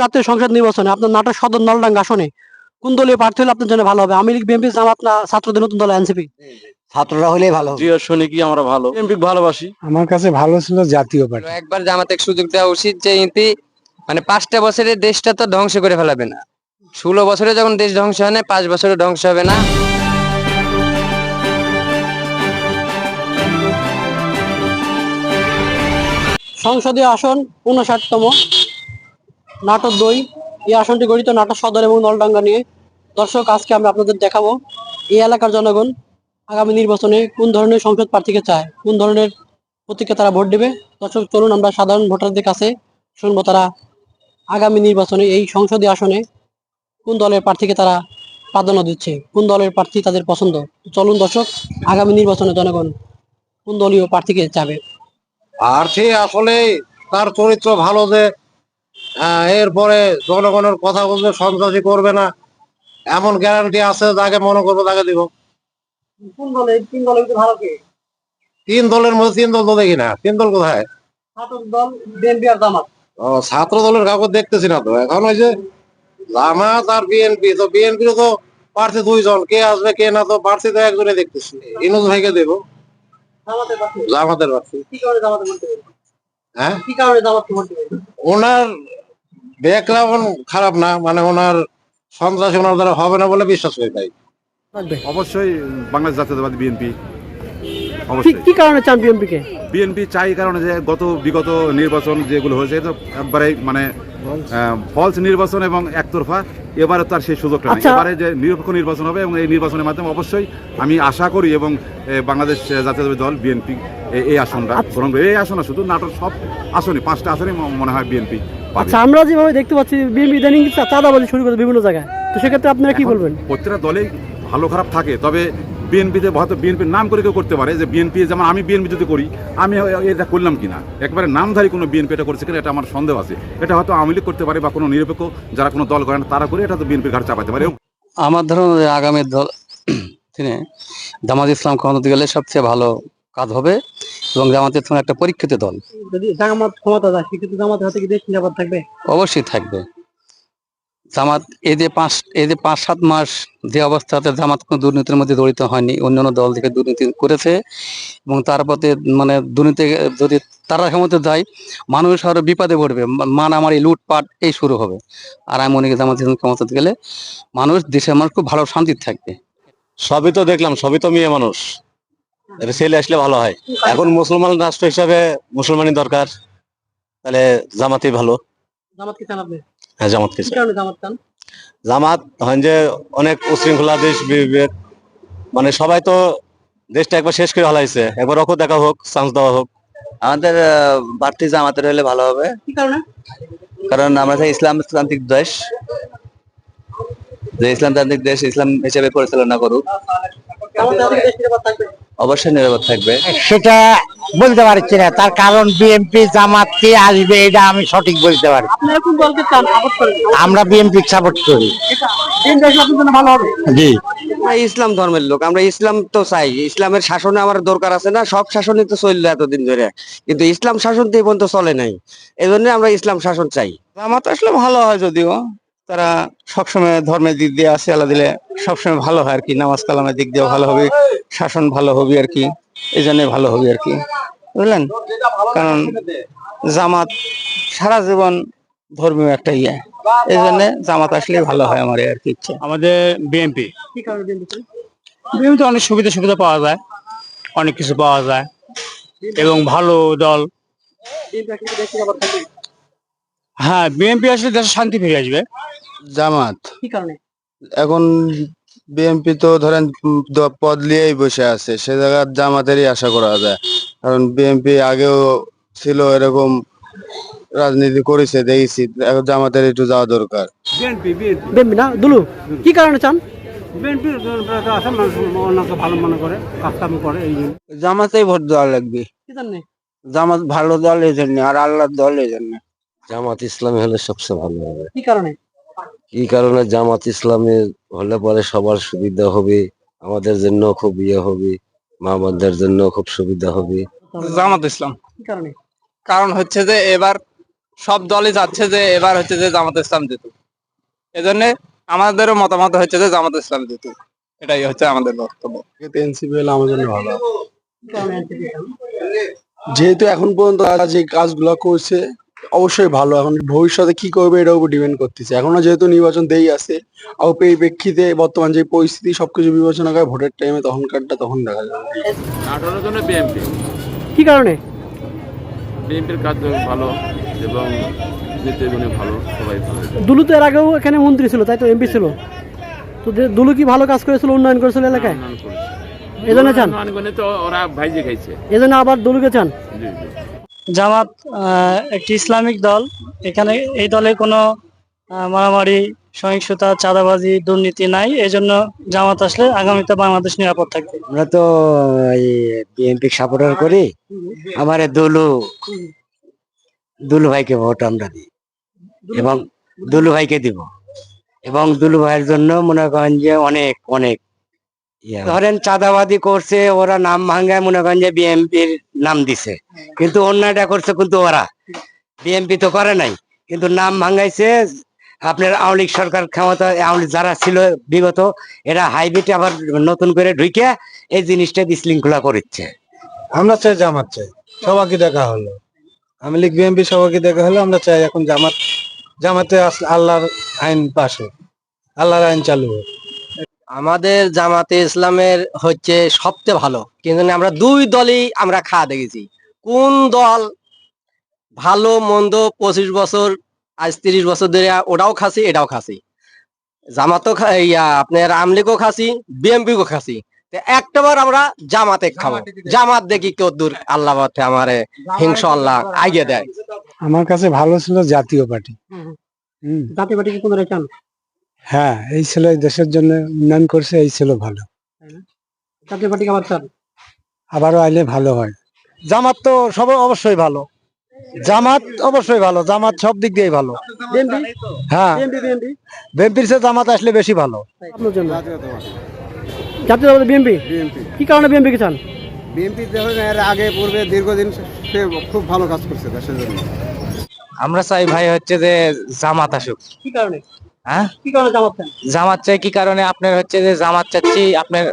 জাতীয় সংসদ নির্বাচনে আপনার নাটোর সদর নলডাঙ্গা আসনে কোন দলীয় প্রার্থী হলে আপনার জন্য ভালো হবে? আমি লীগ বিএনপি জামাত না ছাত্রদের নতুন দল এনসিপি? ছাত্ররা হলেই ভালো জিয়া সৈনিকই আমরা ভালো? এমপি ভালোবাসি? আমার কাছে ভালো ছিল জাতীয় পার্টি। একবার জামাতে সুযোগ দেওয়া উচিত যে ইতি মানে পাঁচটা বছরে দেশটা তো ধ্বংস করে ফেলাবে না। ষোলো বছরে যখন দেশ ধ্বংস হয় না পাঁচ বছরে ধ্বংস হবে না। সংসদীয় আসন উনষাটতম। নাটোর দুই। এই আসনটি গঠিত নাটক সদর এবং নলডাঙ্গা নিয়ে। দর্শক, আজকে আমরা আপনাদের দেখাবো এই এলাকার জনগণ আগামী নির্বাচনে কোন ধরনের সংসদ প্রার্থীকে চায়, কোন ধরনের প্রতীকে তারা ভোট দেবে। দর্শক, চলুন আমরা সাধারণ ভোটারদের কাছে শুনব তারা আগামী নির্বাচনে এই সংসদীয় আসনে কোন দলের প্রার্থীকে তারা প্রাধান্য দিচ্ছে, কোন দলের প্রার্থী তাদের পছন্দ। চলুন দর্শক, আগামী নির্বাচনে জনগণ কোন দলীয় প্রার্থীকে চাবে? প্রার্থী আসলে তার চরিত্র ভালো যে এরপরে জনগণের কথা বলবে সন্ত্রাসী করবে না। এমন গ্যারান্টি আছে যাকে মনে করব তাকে দিব। তিন দলের মধ্যে তিন দল তো দেখি না। তিন দল কোথায়? ছাত্র ও, দলের কাগজ দেখতেছি না তো। এখন ওই যে জামাত আর বিএনপি তো বিএনপির তো প্রার্থী দুইজন। কে আসবে কে না তো প্রার্থী তো একজনে দেখতেছি। ইনুজ ভাইকে দেবো। জামাতের প্রার্থী। হ্যাঁ? ওনার ব্যাকগ্রাউন্ড খারাপ না মানে ওনার সন্ত্রাসী ওনার দ্বারা হবে না বলে বিশ্বাস করি তাই। অবশ্যই বাংলাদেশ জাতীয়তাবাদী বিএনপি। কি কি কারণে চান বিএনপি কে বিএনপি চাই কারণে যে গত বিগত নির্বাচন যেগুলো হয়েছে তো একবারে মানে ফলস নির্বাচন এবং একতরফা। এবারে তার সেই সুযোগটা নেই। আচ্ছা। এবারে যে নিরপেক্ষ নির্বাচন হবে এবং এই নির্বাচনের মাধ্যমে অবশ্যই আমি আশা করি এবং বাংলাদেশ জাতীয়তাবাদী দল বিএনপি এই আসনটা আচ্ছা। গ্রহণ করবে এই আসনটা শুধু নাটোর সব আসনই পাঁচটা আসনই মনে হয় বিএনপি আচ্ছা আমরা যেভাবে দেখতে পাচ্ছি বিএনপি ইদানিং চাঁদাবাজি শুরু করে বিভিন্ন জায়গায়। তো সেক্ষেত্রে আপনারা কি বলবেন? প্রত্যেকটা দলেই ভালো খারাপ থাকে তবে বিএনপিতে হয়তো বিএনপির নাম করে কেউ করতে পারে যে বিএনপি যেমন আমি বিএনপি যদি করি আমি এটা করলাম কিনা? একবারে নামধারী কোনো বিএনপি এটা করছে কিনা এটা আমার সন্দেহ আছে। এটা হয়তো আওয়ামী লীগ করতে পারে বা কোনো নিরপেক্ষ যারা কোনো দল করেন তারা করে এটা তো বিএনপির ঘাট চাপাতে পারে। আমার ধরুন আগামী দল দিনে জামাত ইসলাম ক্ষমতাতে গেলে সবচেয়ে ভালো কাজ হবে। এবং জামাত ইসলাম একটা পরীক্ষিত দল। যদি জামাত ক্ষমতা যায় সেক্ষেত্রে জামাতের হাতে কি দেশ নিরাপদ থাকবে? অবশ্যই থাকবে। জামাত এই যে পাঁচ এই যে পাঁচ সাত মাস যে অবস্থাতে জামাত কোনো দুর্নীতির মধ্যে জড়িত হয়নি অন্যান্য দল থেকে দুর্নীতি করেছে এবং তার প্রতি মানে দুর্নীতি যদি তারা ক্ষমতা যায় মানুষ আরও বিপদে পড়বে মারামারি লুটপাট এই শুরু হবে। আর আমি মনে করি জামাত ক্ষমতাতে গেলে মানুষ দেশের মানুষ খুব ভালো শান্তিতে থাকবে। সবই তো দেখলাম সবই তো মেয়ে মানুষ। ছেলে আসলে ভালো হয়। এখন মুসলমান রাষ্ট্র হিসাবে মুসলমানই দরকার। তাহলে জামাতই ভালো। জামাত কি চান আপনি? হ্যাঁ জামাত কি কারণে জামাত চান? জামাত হয় যে অনেক উশৃঙ্খলা দেশ বিভেদ। মানে সবাই তো দেশটা একবার শেষ করে হালাইছে একবার ওকে দেখা হোক চান্স দেওয়া হোক। আমাদের বাড়তি জামাতের হলে ভালো হবে। কি কারণে? কারণ আমরা ইসলাম ইসলামতান্ত্রিক দেশ। যে ইসলামতান্ত্রিক দেশ ইসলাম হিসেবে পরিচালনা করুক। অবশ্যই নিরাপদ থাকবে। সেটা বলতে পারছি না। তার কারণ বিএনপি জামাত কে আসবে এটা আমি সঠিক বলতে পারি আমরা বিএনপি সাপোর্ট করি। জি। ইসলাম ধর্মের লোক আমরা ইসলাম তো চাই। ইসলামের শাসনে আমার দরকার আছে না সব শাসনই তো চলল এতদিন ধরে। কিন্তু ইসলাম শাসন তো এই পর্যন্ত চলে নাই। এই আমরা ইসলাম শাসন চাই। জামাত আসলে ভালো হয় যদিও। তারা সবসময় ধর্মের দিক দিয়ে আছে আল্লাহ দিলে সবসময় ভালো হয় আর কি নামাজ কালামের দিক দিয়ে ভালো হবে শাসন ভালো হবে আর কি এই জন্য ভালো হবে আর কি বুঝলেন? কারণ জামাত সারা জীবন ধর্মীয় একটা ইয়ে। এই জন্য জামাত আসলে ভালো হয় আমার আর কি ইচ্ছে। আমাদের বিএনপি। কি কারণে বিএনপি অনেক সুবিধা সুবিধা পাওয়া যায় অনেক কিছু পাওয়া যায়। এবং ভালো দল বিএনপি আসলে কি দেশ নিরাপদ থাকবে হ্যাঁ বিএনপি আসলে দেশে শান্তি ফিরে আসবে। জামাত। কি কারণে? এখন বিএনপি তো ধরেন দ- পদ নিয়েই বসে আছে সে জায়গায় জামাতেরই আশা করা যায়। কারণ বিএনপি আগেও ছিল এরকম রাজনীতি করেছে দেখেছি এখন জামাতের একটু যাওয়া দরকার। বিএনপি না দুলু কি কারণে চান? বিএনপি আছে মানুষ অন্যকে ভালো মনে করে কাজকাম করে এই জন্য। জামাতেই ভোট দেওয়া লাগবে। কি জামাত ভালো দল এই জন্য আর আল্লাহর দল এই জন্য। জামাত ইসলামী হলে সবচেয়ে ভালো হবে। কি কারণে? কি কারণে জামাত ইসলামী হলে পরে সবার সুবিধা হবে আমাদের জন্য খুব ইয়ে হবে মা বোনদের জন্য খুব সুবিধা হবে। জামাত ইসলাম। কি কারণে? কারণ হচ্ছে যে এবার সব দলই যাচ্ছে যে এবার হচ্ছে যে জামাত ইসলাম জিত এজন্য আমাদেরও মতামত হচ্ছে যে জামাত ইসলাম জিত এটাই হচ্ছে আমাদের বক্তব্য। এনসিপি হলে আমার জন্য ভালো। যেহেতু এখন পর্যন্ত তারা যে কাজগুলো করছে অবশ্যই ভালো। এখন ভবিষ্যতে কি করবে এটার উপর ডিপেন্ড করতেছে। এখনও যেহেতু নির্বাচন দেই আছে আর পরিপ্রেক্ষিতে বর্তমান যে পরিস্থিতি সবকিছু বিবেচনা করে ভোটের টাইমে তখনকারটা তখন দেখা যাবে। নাটোরের জন্য বিএনপি কি কারণে? বিএনপির কাজ ভালো এবং নেতৃত্বগুলো ভালো সবাই ভালো। দুলু তো এর আগেও এখানে মন্ত্রী ছিল তাই তো এমপি ছিল। তো দুলু কি ভালো কাজ করেছিল উন্নয়ন করেছিল এলাকায়? উন্নয়ন করেছে। এই জন্য চান তো ওরা ভাইজে খাইছে। এই জন্য আবার দুলুকে চান? জি জি। জামাত একটি ইসলামিক দল। এখানে এই দলে কোনো মারামারি, সহিংসতা, চাঁদাবাজি, দুর্নীতি নাই। এজন্য জামাত আসলে আগামীতে বাংলাদেশ নিরাপদ থাকবে। আমরা তো বিএনপি সাপোর্টার করি। আমার দুলু দুলু ভাইকে ভোট আমরা দিই। এবং দুলু ভাইকে দিব। এবং দুলু ভাইয়ের জন্য মনে করেন যে অনেক অনেক। ধরেন চাঁদাবাদি করছে ওরা নাম ভাঙ্গায় মনে করেন যে বিএনপির নাম দিছে। কিন্তু অন্যটা করছে কিন্তু ওরা। বিএনপি তো করে নাই কিন্তু নাম ভাঙ্গাইছে আপনার আওয়ামী লীগ সরকার ক্ষমতা আওয়ামী যারা ছিল বিগত এরা হাইব্রিড আবার নতুন করে ঢুকে এই জিনিসটা বিশৃঙ্খলা করছে আমরা চাই জামাত চাই সবাইকে দেখা হলো। আমি লীগ বিএনপি সবাইকে দেখা হলো আমরা চাই এখন জামাত জামাতে আল্লাহর আইন পাশে আল্লাহর আইন চালু হোক। আমাদের জামাতে ইসলামের হচ্ছে সবচেয়ে ভালো। কিন্তু আমরা দুই দলই আমরা খাওয়া দেখেছি। কোন দল ভালো মন্দ পঁচিশ বছর আজ তিরিশ বছর ধরে ওটাও খাসি এটাও খাসি। জামাতও খা- ইয়া আপনার আমলিগও খাসি বিএমপিও খাসি। একটাবার আমরা জামাতে খাব। জামাত দেখি কেউ দূর আল্লাহ পথে আমারে হিংস আল্লাহ আগে দেয়। আমার কাছে ভালো ছিল জাতীয় পার্টি। জাতীয় পার্টি কি চান? হ্যাঁ এই ছেলে দেশের জন্য উন্নয়ন করছে এই ছেলে ভালো। জাতীয় পার্টি আবার চান আবারও আইলে ভালো হয়। জামাত তো সব অবশ্যই ভালো। জামাত অবশ্যই ভালো জামাত সব দিক দিয়ে ভালো। হ্যাঁ। BNP BNP? বিএনপির চেয়ে জামাত আসলে বেশি ভালো। জাতীয় বিএনপি? কি কারণে বিএনপি কে চান? বিএনপি দেখুন এর আগে পূর্বে দীর্ঘদিন সে খুব ভালো কাজ করছে দেশের জন্য। আমরা চাই ভাই হচ্ছে যে জামাত আসুক। কি কারণে? হ্যাঁ? কি কারণে জামাত চান? জামাত চাই কি কারণে? আপনার হচ্ছে যে জামাত চাচ্ছি আপনার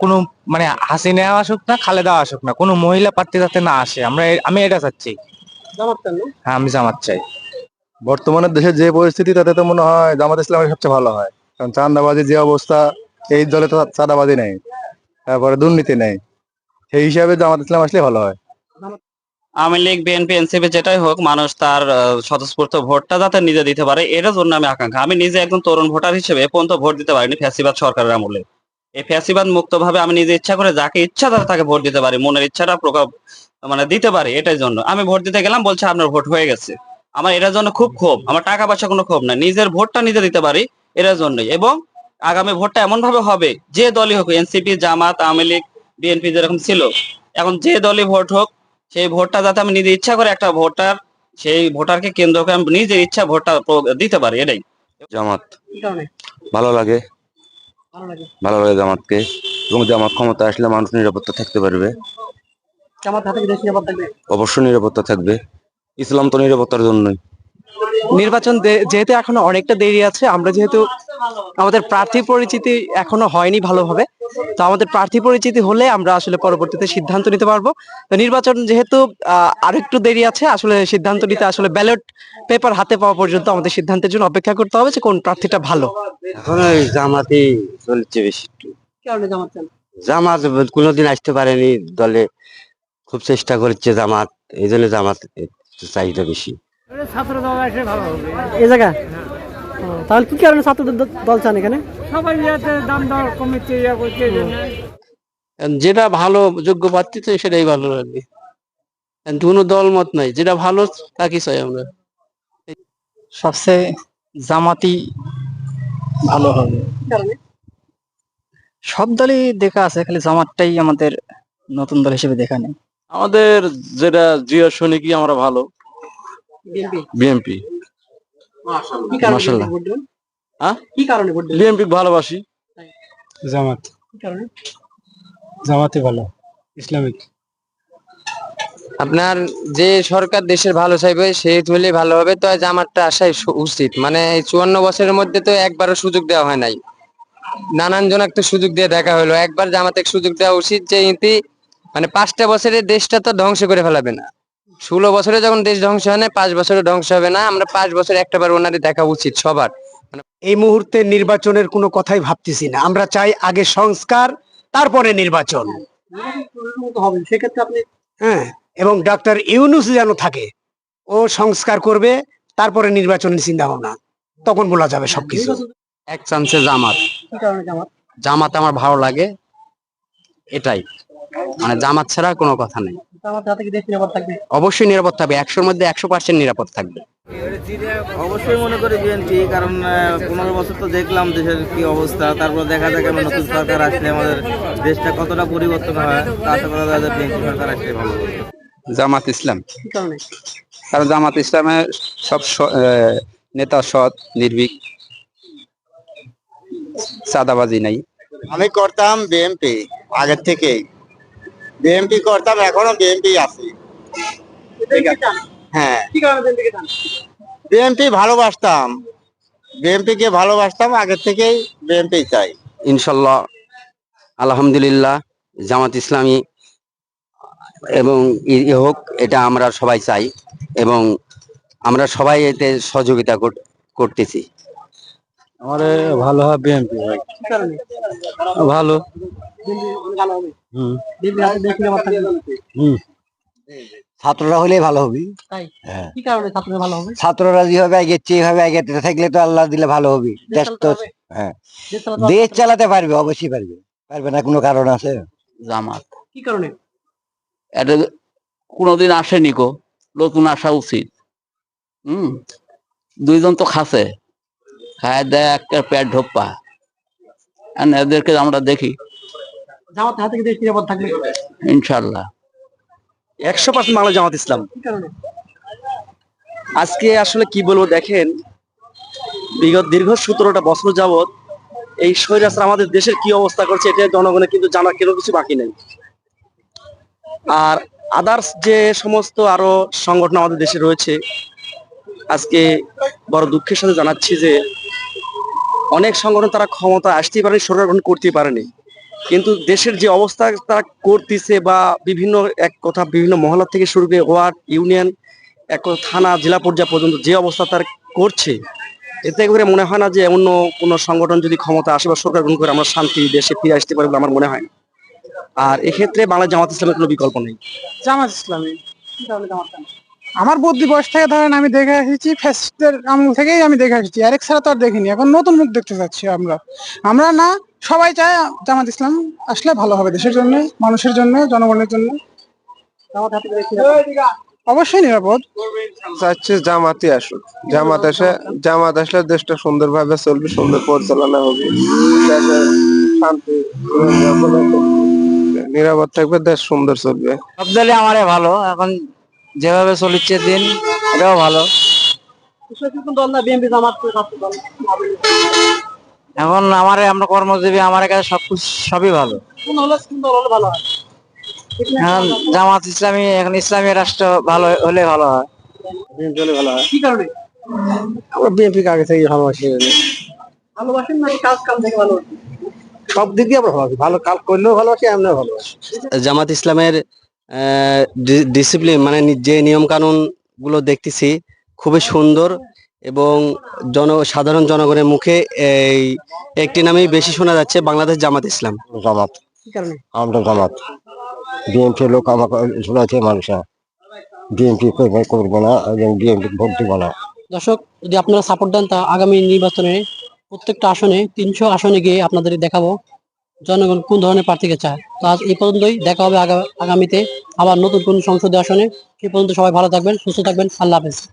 কোনো মানে হাসিনা আসুক না খালেদা আসুক না কোনো মহিলা প্রার্থী যাতে না আসে আমরা আমি এটা চাচ্ছি। জামাত চান না? হ্যাঁ আমি জামাত চাই। বর্তমানে দেশের যে পরিস্থিতি তাতে তো মনে হয় জামাত ইসলামের সবচেয়ে ভালো হয়। কারণ চাঁদাবাজি যে অবস্থা এই দলে তো চাঁদাবাজি নেই। তারপরে দুর্নীতি নেই। সেই হিসাবে জামাত ইসলাম আসলে ভালো হয়। আওয়ামী লীগ, বিএনপি, এনসিপি যেটাই হোক, মানুষ তার স্বতঃস্ফূর্ত ভোটটা যাতে নিজে দিতে পারে, এটার জন্য আমি আকাঙ্ক্ষা। আমি নিজে একজন তরুণ ভোটার হিসেবে পর্যন্ত ভোট দিতে পারিনি ফ্যাসিবাদ সরকারের আমলে। এই ফ্যাসিবাদ মুক্ত ভাবে আমি নিজে ইচ্ছা করে যাকে ইচ্ছা তার তাকে ভোট দিতে পারি, মনের ইচ্ছাটা প্রকাশ মানে দিতে পারি এটার জন্য। আমি ভোট দিতে গেলাম, বলছে আপনার ভোট হয়ে গেছে। আমার এটার জন্য খুব ক্ষোভ, আমার টাকা পয়সা কোনো ক্ষোভ নাই। নিজের ভোটটা নিজে দিতে পারি, এটার জন্যই। এবং আগামী ভোটটা এমন ভাবে হবে, যে দলই হোক, NCP, Jamaat, Awami League, BNP যেরকম ছিল, এখন যে দলই ভোট হোক সেই ভোটটা যাতে আমি নিজে ইচ্ছা করে একটা ভোটার সেই ভোটারকে কেন্দ্র করে আমি নিজের ইচ্ছা ভোটটা দিতে পারি এটাই। জামাত। ভালো লাগে। ভালো লাগে। জামাতকে। এবং জামাত ক্ষমতা আসলে মানুষ নিরাপত্তা থাকতে পারবে। অবশ্যই নিরাপত্তা থাকবে। ইসলাম তো নিরাপত্তার জন্যই। নির্বাচন যেহেতু এখনও অনেকটা দেরি আছে আমরা যেহেতু আমাদের প্রার্থী পরিচিতি এখনও হয়নি ভালোভাবে। তো আমাদের প্রার্থী পরিচিতি হলে আমরা আসলে পরবর্তীতে সিদ্ধান্ত নিতে পারব। তো নির্বাচন যেহেতু আহ, আরেকটু দেরি আছে আসলে সিদ্ধান্ত নিতে আসলে ব্যালট পেপার হাতে পাওয়া পর্যন্ত আমাদের সিদ্ধান্তের জন্য অপেক্ষা করতে হবে যে কোন প্রার্থীটা ভালো। এখন ওই জামাতই চলছে বেশি জামাত কোনোদিন আসতে পারেনি দলে। খুব চেষ্টা করছে জামাত এই জন্য জামাত চাহিদা বেশি। এই জায়গা? তাহলে কি কারণে ছাত্রদের দল চান এখানে? সবাই দাম দর কমেছে যেটা ভালো যোগ্য প্রার্থী তো সেটাই ভালো লাগবে কোনো দল মত নাই যেটা ভালো তাকে চাই আমরা। সবচেয়ে জামাতি ভালো হবে। সব দলই দেখা আছে খালি জামাতটাই আমাদের নতুন দল হিসেবে দেখা নেই। আমাদের যেটা জিয়া জিও সৈনিকই আমরা ভালো। বিএনপি। বিএনপি। কি মাশাআল্লাহ। ভোট? কি কারণে ভোট দেবেন বিএনপি ভালোবাসি। জামাত। কি কারণে? জামাতে ভালো ইসলামিক। আপনার যে সরকার দেশের ভালো চাইবে সে হলে ভালো হবে। তো জামাতটা আসাই উচিত। মানে এই চুয়ান্ন বছরের মধ্যে তো একবারও সুযোগ দেওয়া হয় নাই। নানান জন একটা সুযোগ দিয়ে দেখা হলো। একবার জামাতে সুযোগ দেওয়া উচিত যে ইতি মানে পাঁচটা বছরের দেশটা তো ধ্বংস করে ফেলাবে না। ষোলো বছরে যখন দেশ ধ্বংস হয় না পাঁচ বছরে ধ্বংস হবে না আমরা পাঁচ বছর একটা বার ওনারে দেখা উচিত সবার। এই মুহূর্তে নির্বাচনের কোনো কথাই ভাবতেছি না। আমরা চাই আগে সংস্কার তারপরে নির্বাচন। হবে সেক্ষেত্রে আপনি হ্যাঁ এবং ডাক্তার ইউনুস যেন থাকে ও সংস্কার করবে তারপরে নির্বাচনের চিন্তা ভাবনা তখন বলা যাবে সবকিছু। এক চান্সে জামাত। জামাত? জামাত আমার ভালো লাগে এটাই। মানে জামাত ছাড়া কোনো কথা নেই। অবশ্যই নিরাপদ থাকবে একশোর মধ্যে একশো পার্সেন্ট নিরাপদ থাকবে। অবশ্যই মনে করি বিএনপি কারণ পনেরো বছর তো দেখলাম দেশের কি অবস্থা তারপর দেখা যাক আমরা নতুন সরকার আসলে আমাদের দেশটা কতটা পরিবর্তন হয় তা আশা করা যায় বিএনপি সরকার আসলে ভালো জামাত ইসলাম। কারণ? জামাত ইসলামের সব আহ, নেতা সৎ নির্ভীক চাঁদাবাজি নাই। আমি করতাম বিএমপি আগের থেকে বিএমপি করতাম এখনও বিএমপি আছে। হ্যাঁ। বিএমপি ভালোবাসতাম। বিএমপি কে ভালোবাসতাম আগের থেকেই বিএমপি চাই। ইনশাল্লাহ আলহামদুলিল্লাহ জামাত ইসলামী এবং হোক এটা আমরা সবাই চাই এবং আমরা সবাই এতে সহযোগিতা কর- করতেছি। আমার ভালো হয় ভাই। কারণে? ভালো। ভালো হবে। ছাত্ররা হলে ভালো হবে। হ্যাঁ। কি কারণে ছাত্ররা ভালো হবে? ছাত্ররা যেভাবে এগেছে এইভাবে এগেতে থাকলে তো আল্লাহ দিলে ভালো হবে। দেশ হবে? হ্যাঁ। দেশ চালাতে পারবে। অবশ্যই পারবে। পারবে না কোনো কারণ আছে? জামাত। কি কারণে? এটা কোনোদিন আসেনি কো নতুন আসা উচিত। হুম। দুইজন তো খাসে। খায় দেয় একটা পেট ঢোপ্পা আর এদেরকে আমরা দেখি। জামাতের হাতে দেশ নিরাপদ থাকবে ইনশাল্লাহ একশো পার্সেন্ট বাংলা জামাত ইসলাম। আজকে আসলে কি বলব দেখেন বিগত দীর্ঘ সতেরোটা বছর যাবত এই স্বৈরাচার আমাদের দেশের কি অবস্থা করছে এটা জনগণের কিন্তু জানার কোনো কিছু বাকি নেই। আর আদার্স যে সমস্ত আরও সংগঠন আমাদের দেশে রয়েছে আজকে বড় দুঃখের সাথে জানাচ্ছি যে অনেক সংগঠন তারা ক্ষমতা আসতেই পারেনি সরকার গঠন করতেই পারেনি। কিন্তু দেশের যে অবস্থা তারা করতেছে বা বিভিন্ন এক কথা বিভিন্ন মহল্লা থেকে শুরু করে ওয়ার্ড, ইউনিয়ন, এক থানা, জেলা পর্যায় পর্যন্ত যে অবস্থা তার করছে, এতে করে মনে হয় না যে অন্য কোনো সংগঠন যদি ক্ষমতা আসে বা সরকার গ্রহণ করে আমরা শান্তি দেশে ফিরে আসতে পারি বলে আমার মনে হয়। আর এক্ষেত্রে বাংলা জামাত ইসলামের কোনো বিকল্প নেই। জামাত ইসলামী। জামাত আমার বুদ্ধি বয়স থেকে ধরেন আমি দেখে এসেছি ফ্যাসিস্টের আমল থেকেই আমি দেখে এসেছি আরেক ছাড়া তো আর দেখিনি। এখন নতুন মুখ দেখতে চাচ্ছি আমরা। আমরা না সবাই চায় জামাত ইসলাম আসলে ভালো হবে দেশের জন্য মানুষের জন্য জনগণের জন্য। জামাত অবশ্যই নিরাপদ। চাচ্ছি জামাতই আসুক। জামাত এসে জামাত আসলে দেশটা সুন্দরভাবে চলবে সুন্দর পরিচালনা হবে। শান্তি নিরাপদ থাকবে দেশ সুন্দর চলবে। সব দলে আমারে ভালো। এখন যেভাবে চলিচ্ছে দিন এটাও ভালো। এখন আমারে আমরা কর্মজীবী আমার কাছে সব সবই ভালো। কোন হলে কোন দল হলে ভালো হয় এখন জামাত ইসলামী এখন ইসলামী রাষ্ট্র ভালো হলে ভালো হয়। ভালো হয় কি কারণে আমরা বিএনপি কে আগে থেকে ভালোবাসি। ভালোবাসেন নাকি কাজ কাম থেকে ভালো সব দিক দিয়ে আমরা ভালোবাসি। ভালো কাল করলেও ভালোবাসি ভালোবাসি। জামাত ইসলামের ডিসিপ্লিন মানে যে নিয়ম কানুনগুলো দেখতেছি খুবই সুন্দর এবং জন সাধারণ জনগণের মুখে এই একটি নামেই বেশি শোনা যাচ্ছে বাংলাদেশ জামাত ইসলাম। জামাত। কি কারণে? আমরা জামাত। বিএনপি লোক আমাকে শোনাচ্ছে মানুষ। বিএনপি করব না এবং বিএনপি ভোট দিব না। দর্শক যদি আপনারা সাপোর্ট দেন তা আগামী নির্বাচনে প্রত্যেকটা আসনে তিনশো আসনে গিয়ে আপনাদের দেখাবো। জনগণ কোন ধরনের প্রার্থীকে চায়? তো আজ এই পর্যন্তই। দেখা হবে আগা- আগামীতে আবার নতুন কোন সংসদীয় আসনে। সে পর্যন্ত সবাই ভালো থাকবেন, সুস্থ থাকবেন। আল্লাহ হাফেজ।